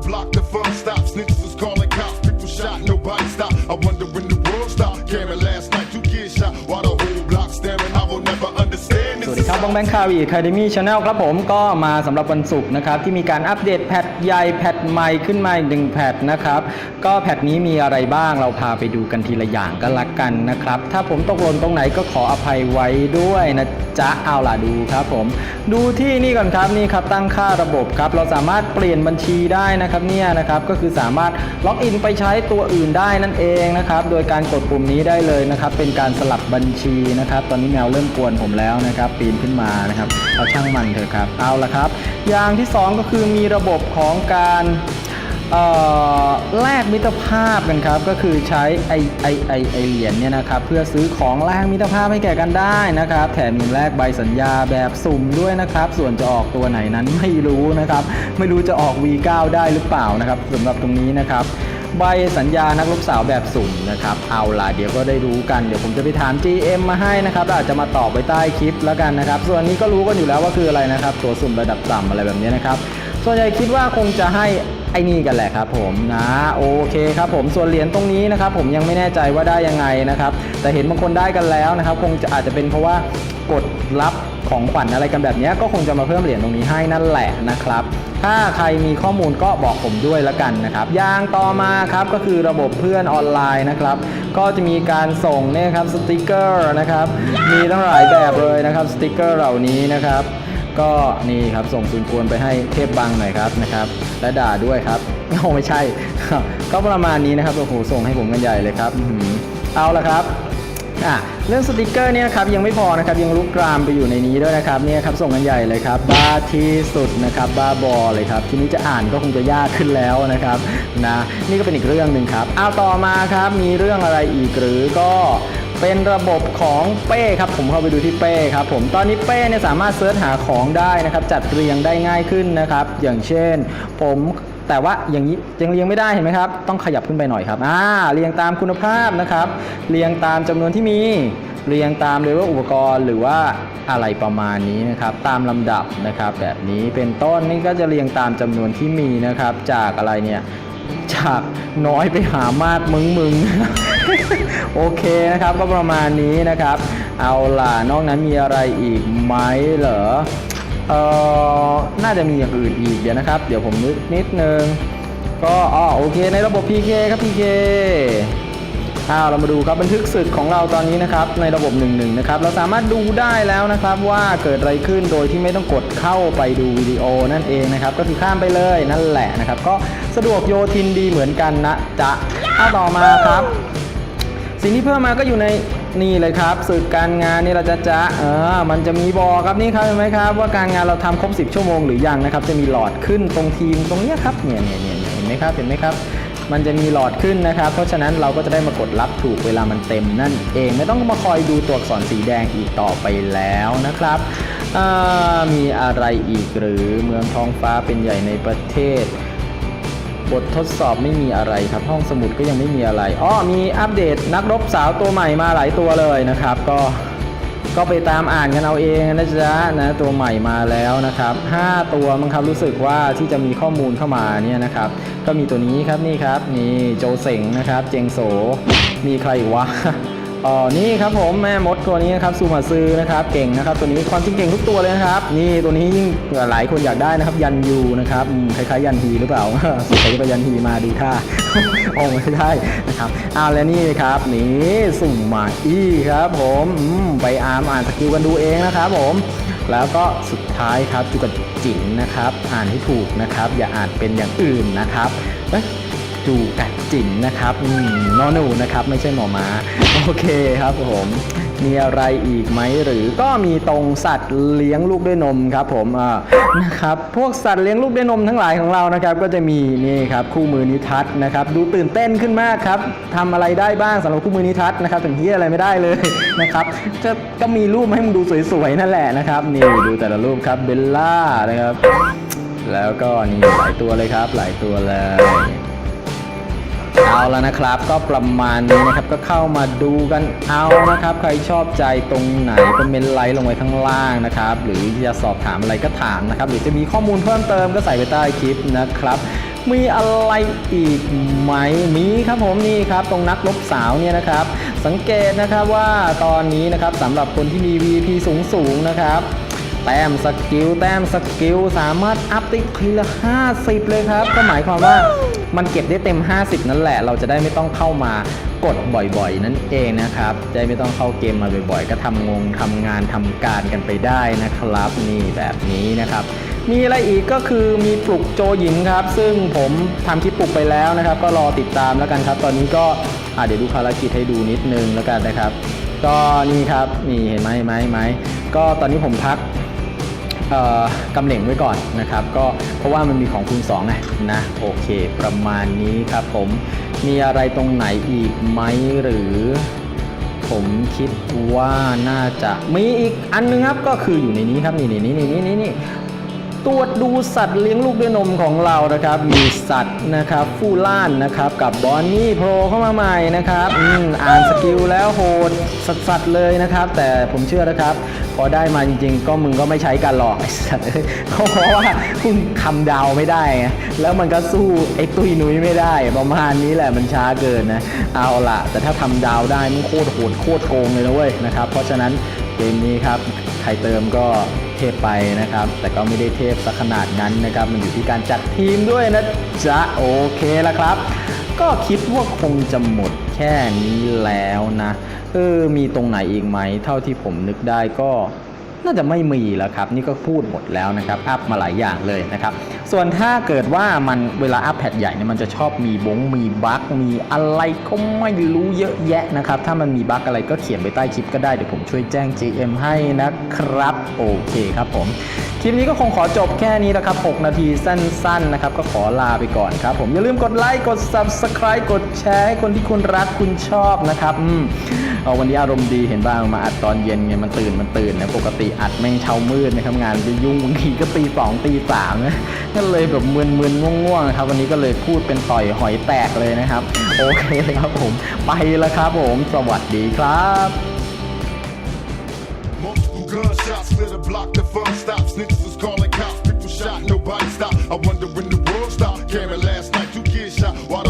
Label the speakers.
Speaker 1: block,
Speaker 2: แบงค์คาวีแคาเดมี่ชาแนลครับผมก็มาสำหรับวันศุกร์นะครับ ที่มีการอัปเดตแพทใหญ่แพทใหม่ขึ้นมาอีกหนึ่งแพทนะครับ ก็แพทนี้มีอะไรบ้างเราพาไปดูกันทีละอย่างก็ล้วกันนะครับ ถ้าผมตกหล่นตรงไหนก็ขออภัยไว้ด้วยนะจ๊ะเอาล่ะดูครับผม ดูที่นี่ก่อนครับนี่ครับตั้งค่าระบบครับ เราสามารถเปลี่ยนบัญชีได้นะครับเนี่ยนะครับก็คือสามารถล็อกอินไปใช้ตัวอื่นได้นั่นเองนะครับโดยการกดปุ่มนี้ได้เลยนะครับเป็นการสลับบัญชีนะครับ ตอนนี้แมวเริ่มกวนผมแล้วนะครับปีนขึ้นมานะครับ เอาช่างมันเถอะครับ เอาละครับ อย่างที่สองก็คือมีระบบของการแลกมิตรภาพกันครับ ก็คือใช้ไอไอไอไอเหรียญเนี่ยนะครับเพื่อซื้อของแลกมิตรภาพให้แก่กันได้นะครับ แถมยังแลกใบสัญญาแบบสุ่มด้วยนะครับ ส่วนจะออกตัวไหนนั้นไม่รู้นะครับ ไม่รู้จะออก V9 ได้หรือเปล่านะครับสำหรับตรงนี้นะครับ ใบสัญญานักรบสาวแบบสุ่มนะครับ เอาล่ะเดี๋ยวก็ได้รู้กัน เดี๋ยวผมจะไปถาม GM มาให้นะครับอาจจะมาตอบไว้ใต้คลิปแล้วกันนะครับ ส่วนนี้ก็รู้กันอยู่แล้วว่าคืออะไรนะครับ ตัวสุ่มระดับต่ำอะไรแบบนี้นะครับ ส่วนใหญ่คิดว่าคงจะให้ไอ้นี่กันแหละครับผมนะโอเคครับผมส่วนเหรียญตรงนี้นะครับผมยังไม่แน่ใจว่าได้ยังไงนะครับ แต่เห็นบางคนได้กันแล้วนะครับ คงจะอาจจะเป็นเพราะว่ากดรับ ของขวัญอะไรกันแบบนี้ก็คงจะมาเพิ่มเหรียญตรงนี้ให้นั่นแหละนะครับ ถ้าใครมีข้อมูลก็บอกผมด้วยละกันนะครับอย่างต่อมาครับก็คือระบบเพื่อนออนไลน์นะครับ ก็จะมีการส่งเนี่ยครับสติกเกอร์นะครับ มีตั้งหลายแบบเลยนะครับสติกเกอร์เหล่านี้นะครับก็นี่ครับส่งซูนกวนไปให้เทพบังหน่อยครับนะครับ และด่าด้วยครับโอ้ไม่ใช่ ก็ประมาณนี้นะครับโอ้โหส่งให้ผมกันใหญ่เลยครับเอาละครับ อะเรื่องสติกเกอร์เนี่ยนะครับยังไม่พอนะครับยังลุกรามไปอยู่ในนี้ด้วยนะครับเนี่ยครับส่งกันใหญ่เลยครับบ้าที่สุดนะครับบ้าบอเลยครับทีนี้จะอ่านก็คงจะยากขึ้นแล้วนะครับนะนี่ก็เป็นอีกเรื่องหนึ่งครับเอาต่อมาครับมีเรื่องอะไรอีกหรือก็เป็นระบบของเป้ครับผมเข้าไปดูที่เป้ครับผมตอนนี้เป้เนี่ยสามารถเสิร์ชหาของได้นะครับจัดเรียงได้ง่ายขึ้นนะครับอย่างเช่น ผม แต่ว่าอย่างนี้ยังเรียงไม่ได้เห็นไหมครับ ต้องขยับขึ้นไปหน่อยครับอ่าเรียงตามคุณภาพนะครับ เรียงตามจำนวนที่มี เรียงตามเลเวลอุปกรณ์หรือว่าอะไรประมาณนี้นะครับ ตามลำดับนะครับ แบบนี้เป็นต้นนี่ก็จะเรียงตามจำนวนที่มีนะครับ จากอะไรเนี่ยจากน้อยไปหามากมึงมึงโอเคนะครับก็ประมาณนี้นะครับ เอาล่ะนอกนั้นมีอะไรอีกไหมเหรอ เออน่าจะมีอย่างอื่นอีกเดี๋ยวนะครับ เดี๋ยวผมนึกนิดนึง ก็อ๋อโอเค ในระบบ PK ครับ PK อ้าวเรามาดูครับบันทึกศึกของเราตอนนี้นะครับ ในระบบ 1 1 นะครับ เราสามารถดูได้แล้วนะครับว่าเกิดอะไรขึ้นโดยที่ไม่ต้องกดเข้าไปดูวิดีโอนั่นเองนะครับ ก็คือข้ามไปเลยนั่นแหละนะครับ ก็สะดวกโยทินดีเหมือนกันนะจ๊ะเอาต่อมาครับ สิ่งที่เพิ่มมาก็อยู่ใน นี่เลยครับศึกการงานนี่เราจะจะเออมันจะมีบอกครับนี่ครับเห็นไหมครับ ว่าการงานเราทำครบ 10 ชั่วโมงหรือยังนะครับ จะมีหลอดขึ้นตรงทีมตรงเนี้ยครับเนี่ยเนี่ยเนี่ยเห็นไหมครับเห็นไหมครับมันจะมีหลอดขึ้นนะครับ เพราะฉะนั้นเราก็จะได้มากดรับถูกเวลามันเต็มนั่นเองไม่ต้องมาคอยดูตัวอักษรสีแดงอีกต่อไปแล้วนะครับมีอะไรอีกหรือเมืองท้องฟ้าเป็นใหญ่ในประเทศ บททดสอบไม่มีอะไรครับ ห้องสมุดก็ยังไม่มีอะไรอ้อมีอัปเดตนักรบสาวตัวใหม่มาหลายตัวเลยนะครับ ก็ก็ไปตามอ่านกันเอาเองนะจ๊ะนะตัวใหม่มาแล้วนะครับ 5 ตัวมั้งครับรู้สึกว่าที่จะมีข้อมูลเข้ามาเนี่ยนะครับ ก็มีตัวนี้ครับนี่ครับนี่โจเสงนะครับ เจงโสมีใครอีกวะ อ๋อนี่ครับผมแม่มดตัวนี้นะครับซูมาซื้อนะครับเก่งนะครับตัวนี้ความจริงเก่งทุกตัวเลยนะครับนี่ตัวนี้ยิ่งหลายคนอยากได้นะครับยันยูนะครับคล้ายๆยันฮีหรือเปล่าสงสัยจะไปยันฮีมาดูท่าโอ้ไม่ได้นะครับเอาแล้วนี่ครับนี่สุ่มมาอี้ครับผมไปอาร์มอ่านสกิลกันดูเองนะครับผมแล้วก็สุดท้ายครับจุกจิ๋นนะครับ อ่านให้ถูกนะครับ อย่าอ่านเป็นอย่างอื่นนะครับเอ้ จูกัดจิ๋นนะครับอืมนอหนูนะครับ ไม่ใช่หมอม้าโอเคครับผมมีอะไรอีกไหมหรือก็มีตรงสัตว์เลี้ยงลูกด้วยนมครับผมอ่านะครับพวกสัตว์เลี้ยงลูกด้วยนมทั้งหลายของเรานะครับ ก็จะมีนี่ครับคู่มือนิทัศน์นะครับ ดูตื่นเต้นขึ้นมากครับทำอะไรได้บ้างสำหรับคู่มือนิทัศน์นะครับถึงที่อะไรไม่ได้เลยนะครับจะก็มีรูปให้มึงดูสวยๆนั่นแหละนะครับนี่ดูแต่ละรูปครับเบลล่านะครับ แล้วก็นี่หลายตัวเลยครับ หลายตัวเลย เอาแล้วนะครับ ก็ประมาณนี้นะครับก็เข้ามาดูกันเอานะครับ ใครชอบใจตรงไหนก็เมนไลค์ลงไว้ข้างล่างนะครับ หรือจะสอบถามอะไรก็ถามนะครับ หรือจะมีข้อมูลเพิ่มเติมก็ใส่ไว้ใต้คลิปนะครับมีอะไรอีกไหมมีครับผมนี่ครับ ตรงนักลบสาวเนี่ยนะครับ สังเกตนะครับว่าตอนนี้นะครับสำหรับคนที่มี VP สูงสูงนะครับ แต้มสกิลแต้มสกิลสามารถอัพได้ทีละ 50 เลยครับ ก็หมายความว่า มันเก็บได้เต็ม 50 นั่นแหละ เราจะได้ไม่ต้องเข้ามากดบ่อยๆ นั่นเองนะครับจะได้ไม่ต้องเข้าเกมมาบ่อยๆ ก็ทำงงทำงานทำการกันไปได้นะครับนี่แบบนี้นะครับมีอะไรอีกก็คือมีปลุกโจหยินครับ ซึ่งผมทำคลิปปลุกไปแล้วนะครับ ก็รอติดตามแล้วกันครับ ตอนนี้ก็อะเดี๋ยวดูภารกิจให้ดูนิดนึงแล้วกันนะครับ ก็นี่ครับนี่เห็นไหมไหมไหมก็ตอนนี้ผมพัก กำเหล่งไว้ก่อนนะครับ ก็เพราะว่ามันมีของคูณ2ไงนะโอเค ประมาณนี้ครับผมมีอะไรตรงไหนอีกไหมหรือ ผมคิดว่าน่าจะมีอีกอันนึงครับก็คืออยู่ในนี้ครับนี่นี่นี่นี่นี่นี่ตรวจดูสัตว์เลี้ยงลูกด้วยนมของเรานะครับ มีสัตว์นะครับฟูล่านนะครับกับบอนนี่โผล่เข้ามาใหม่นะครับ อ่านสกิลแล้วโหดสัสๆเลยนะครับ แต่ผมเชื่อนะครับ อได้มาจริง ๆ ก็มึงก็ไม่ใช้กันหรอกเอ้ยเพราะว่าคุณคำดาวไม่ได้แล้วมันก็สู้ไอ้ตุยนุ้ยไม่ได้ ประมาณนี้แหละมันช้าเกินนะ เอาละแต่ถ้าทำดาวได้มันโคตรโหดโคตรโกงเลยนะเว้ยนะครับ เพราะฉะนั้นเกมนี้ครับใครเติมก็เทพไปนะครับ แต่ก็ไม่ได้เทพสักขนาดนั้นนะครับ มันอยู่ที่การจัดทีมด้วยนะจ๊ะโอเคแล้วครับ ก็คิดว่าคงจะหมดแค่นี้แล้วนะ เออมีตรงไหนอีกไหม เท่าที่ผมนึกได้ก็ น่าจะไม่มีแล้วครับ นี่ก็พูดหมดแล้วนะครับ อัพมาหลายอย่างเลยนะครับ ส่วนถ้าเกิดว่ามันเวลาอัพแพทใหญ่เนี่ยมันจะชอบมีบงมีบั๊กมีอะไรก็ไม่รู้เยอะแยะนะครับ ถ้ามันมีบั๊กอะไรก็เขียนไปใต้คลิปก็ได้ เดี๋ยวผมช่วยแจ้ง GM ให้นะครับ โอเคครับผม คลิปนี้ก็คงขอจบแค่นี้นะครับ 6 นาทีสั้นๆนะครับ ก็ขอลาไปก่อนครับ ผมอย่าลืมกดไลค์กด Subscribe กดแชร์ให้คนที่คุณรักคุณชอบนะครับ อืมเอาวันนี้อารมณ์ดีเห็นบ้างมาอัดตอนเย็นไงมันตื่นมันตื่นนะปกติอัดแม่งเช้ามืดนะครับงานจะยุ่งบางทีก็ตีสองตีสามนะก็เลยแบบมึนๆง่วงๆนะครับวันนี้ก็เลยพูดเป็นต่อยหอยแตกเลยนะครับ โอเคครับผม ไปแล้วครับผม สวัสดีครับ
Speaker 1: Gunshots split a block, the fun stops. Niggas was calling cops, people shot, nobody stopped. I wonder when the world stopped. Cameron last night, two kids shot. Why the